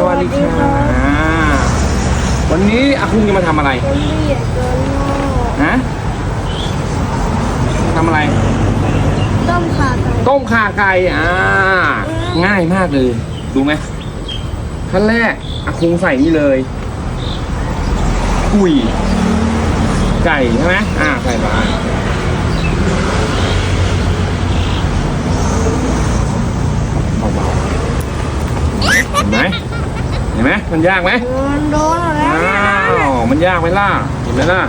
สวัสดีครับอ่าวันนี้อาคุงจะมาทำอะไรคนเรียนเกินโง่ฮะทำอะไร ต้มขาไก่ต้มข่าไก่อ่าง่ายมากเลยดูไหมขั้นแรกอาคุงใส่นี่เลย กุยไก่ใช่ไหมอ่าใส่ไปเบาๆเห็นไหมเห็นไหมมันยากไหมมันโดนหมดแล้วอ้าวมันยากไหมล่ะเห็นไหมล่ะ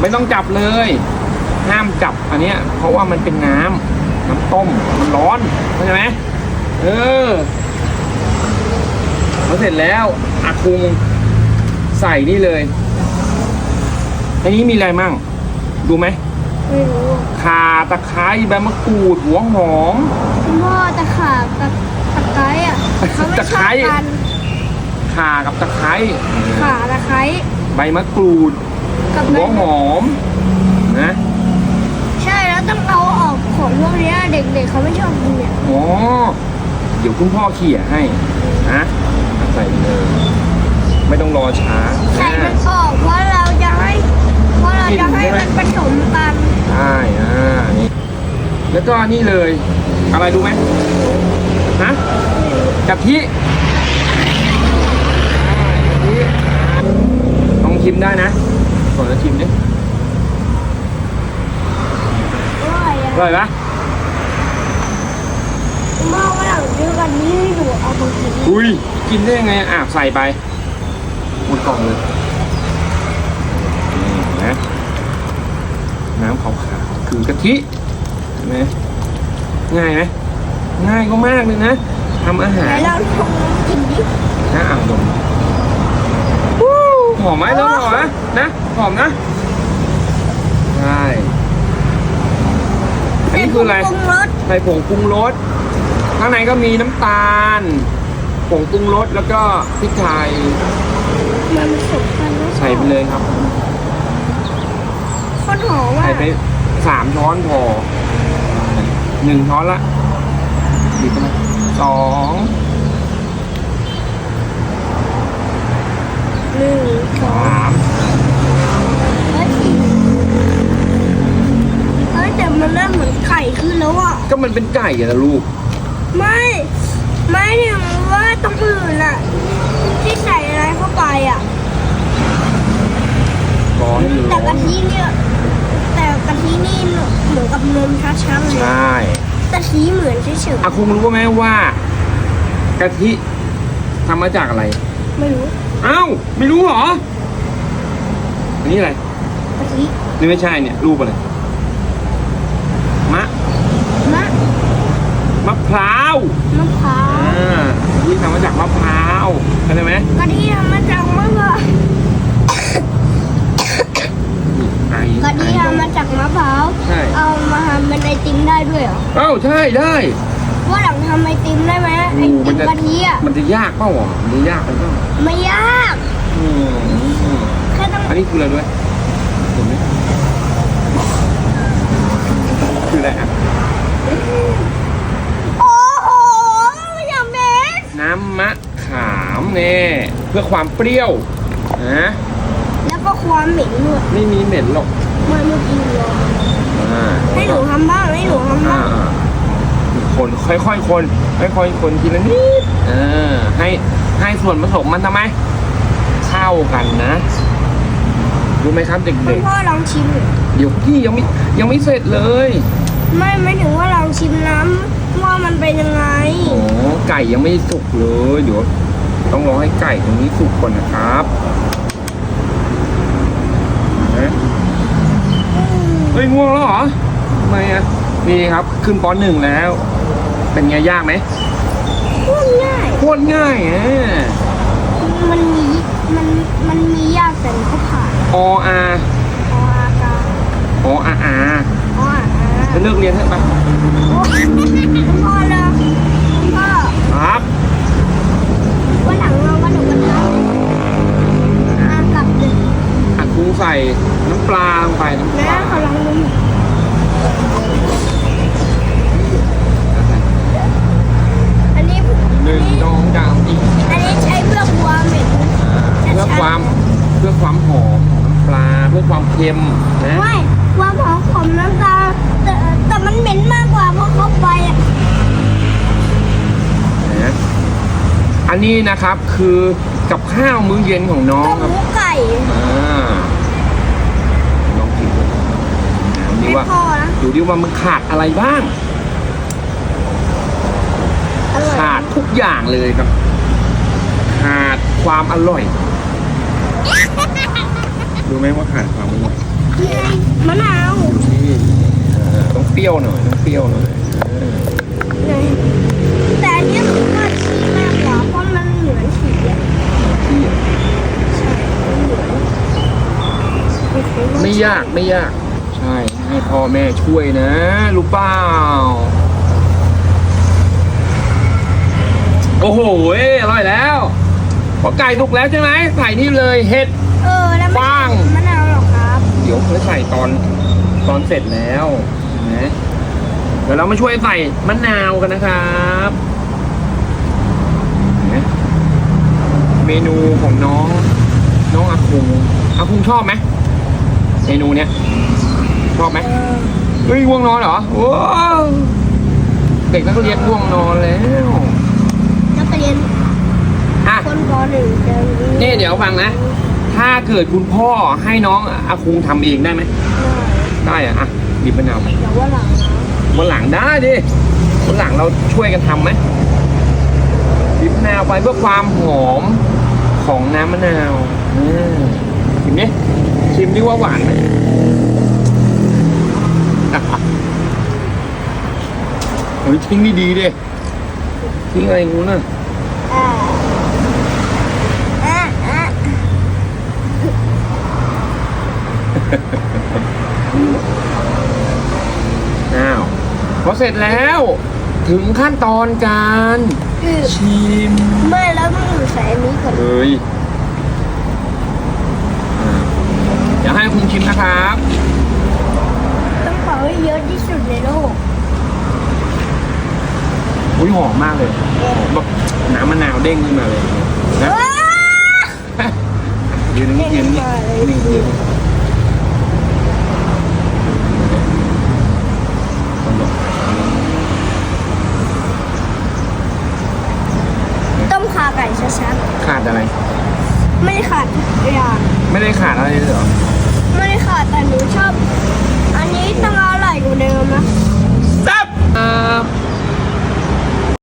ไม่ต้องจับเลย ห้ามจับอันเนี้ย เพราะว่ามันเป็นน้ำน้ำต้มมันร้อนเข้าใจไหมเออพอเสร็จแล้วอาคุงใส่นี่เลยอันนี้มีอะไรมั่ง ดูไหมไม่รู้ข่าตะไคร้ใบมะกรูดหัวหอมคุณพ่อตะขาบตะตะไคร้อะ เขาไม่ตะชไคร้อบกันข่ากับตะไคร้ขาตะไคร้ใบมะกรูดกับหัวหอมนะใช่แล้วต้องเอาออกของพวกเนี้ยเด็กๆเขาไม่ชอบกินเนี่ยอ๋อเดี๋ยวคุณพ่อเขี่ยให้นะใส่เลย ไม่ต้องรอช้าใส่มันออกเพราะเราจะให้เพราะเราจะให้มันผสมกันใช่อ่านี่แล้วก็นี่เลย อะไรรู้ไหมฮะ กะทิกะทิลองชิมได้นะขอจะชิมดิว่าออร่อยปะคุณพ่อว่าหลังซื้อกันนี้ให้หนูเอามากินอุ้ย กินได้ยังไงอะใส่ไปหมดกล่องเลยนี่นะน้ำขาวๆคือกะทิเห็นไหมง่ายไหมง่ายก็มากเลยนะ ทำอาหาไหนรเราลองกินดินะอ่างดมหอมไหมแล้วหอมนะนะหอมนะใช่อันนี้คืออะไรปรุงรสใส่ผงปรุงรสข้างในก็มีน้ำตาลผงปรุงรสแล้วก็พริกไทยมันผสมกันแล้วใส่ไปเลยครับโคนหอมอะใส่ไปสามช้อนพอหนึ่งช้อนละดีไปไหม สองหนึ่งสองสามเฮ้ยเฮ้ยแต่มันเริ่มเหมือนไข่ขึ้นแล้วอะ ก็มันเป็นไก่อะนะลูก ไม่ ไม่ถึงว่าตรงอื่นอะ ที่ใส่อะไรเข้าไปอะร้อนอยู่แต่ร้กะอนทิเนี่ยแต่กะทินี่เหมือนกับนมชัดๆเลยใช่ กะทิเหมือนเฉยอาคุงรู้ไหมว่ากะทิทำมาจากอะไร ๆไม่รู้เอ้าไม่รู้เหรอ อันนี้อะไรกะทินี่ไม่ใช่เนี่ย รูปอะไรมะมะมะพร้าวมะพร้าวอ่าที่ทำมาจากมะพร้าวเข้าใจไหม กะทิทำมาจากมะพร้าว นี่ไอกะทิทำมาจากมะพร้าว ใช่ เอามาทำเป็นไอติมได้ด้วย เหรอเอ้าใช่ได้ว่าหลังทำไอติมได้ไหมไอโอ้ติมันมจะกะทิอะมันจะยากเปล่าวะมันจะยากไปเปล่าไม่ยากอืมอืมแค่ต้องอันนี้คืออะไรด้วยเห็นไหมคืออะไรอะโอ้โหอย่างเบสน้ำมะขามเนี่ยเพื่อความเปรี้ยวนะแล้วก็ความเหม็นด้วยไม่มีเหม็นหรอกไม่ไม่กินเลย อ่าให้หนูทำบ้างให้หนูทำอ่าบ้างอ่าคนค่อยๆคนค่อยๆคนทีละนิดเออให้ให้ส่วนผสมมันทำไมเข้ากันนะรู้ไหมครับเคุด็ณกพ่อลองชิมหน่อยๆเดี๋ยวพี่ยังไม่ยังไม่เสร็จเลยไม่ไม่ถึงว่าลองชิมน้ำว่ามันเป็นยังไง โอ้ไก่ยังไม่สุกเลยเดี๋ยวต้องรอให้ไก่ตรงนี้สุกก่อนนะครับนะ เฮ้ยง่วงแล้วเหรอทำไมอะนี่ครับขึ้นปหนึ่งแล้ว เป็นไงยากไหมพูดง่ายโคตรง่ายอะ มันมีมันมันมียากแต่มันก็ผ่านออาออากาออาอาอออาจะเลิกเรียนเถอะปะโอ้คุณพ่อเลยคุณพ่อครับวันหลังเราก็หนูกันทำอากลับดึกอัดพุงใส่น้ำปลาลงไปน้ำป นะ ลา เขาลองดูอันนี้ หนึ่งสองสามสี่ อัน เค็มนะไม่ความหอมของน้ำตาลแต่แต่มันเหม็นมากกว่าเพราะเขาไปอะนะอันนี้นะครับคือกับข้าวมื้อเย็นของน้องกับครับหมูไก่อ่าลองกินดูน้ำดีไม่ว่าพอนะดูดิว่ามันขาดอะไรบ้าง อร่อยขาดทุกอย่างเลยครับ ขาดความอร่อย รู้ไหมว่าขาดความอร่อยมะนาวที่เอ่อต้องเปรี้ยวหน่อยต้องเปรี้ยวหน่อยเออแต่อันนี้คือว่าชีมากกว่าเพราะมันเหมือนฉีอะที่ไม่ไม่ยากไม่ยาก ใช่ ให้พ่อแม่ช่วยนะ รู้เปล่า โอ้โหเอ้ยอร่อยแล้วพอไก่สุกแล้วใช่ไหมใส่นี่เลยเห็ด ครับเดี๋ยวเขาใส่ตอนตอนเสร็จแล้วนะเดี๋ยวเรามาช่วยใส่มะนาวกันนะครับเห็นไหมเมนูของน้องน้องอาคุงอาคุงชอบไหมเมนูเนี้ยชอบไหมเออเฮ้ยง่วงนอนเหรอว้าวเด็กนักเรียนง่วงนอนแล้วนักเรียนอะคนปหนึ่งจะนี่เดี๋ยวฟังนะ ถ้าเกิดคุณพ่อให้น้องอาคุงทำเองได้ไหม ได้อะอะบีบมะนาวไปเดี๋ยวว่าหลังนะวันหลังได้ดิวันหลังเราช่วยกันทำไหมบีบมะนาวไปเพื่อความหอมของน้ำมะนาวอืมชิมดิชิมดิว่าหวานไหมอะเฮ้ยทิ้งดีๆดิทิ้งอะไรงูน่ะ อ่าอ่าอ่า อ้าวพอเสร็จแล้ว ถึงขั้นตอนการอือชิมไม่แล้วมึงอยู่ใส่อันนี้ก่อนเลยอ่าเดี๋ยวให้คุณชิมนะครับ ต้องเป่าให้เยอะที่สุดในโลกอุ้ยหอมมากเลยหอมแบบน้ำมะนาวเด้งขึ้นมาเลยนะว้ายืนนี่ยืนนี่นี่ยืนต้องบอก ต้มขาไก่ชัดขาดอะไร ๆ ไม่ได้ขาดทุกอย่างไม่ได้ขาดอะไรเลยเหรอไม่ได้ขาดแต่หนูชอบ อันนี้ต้องอร่อยกว่าเดิมนะซับอ่า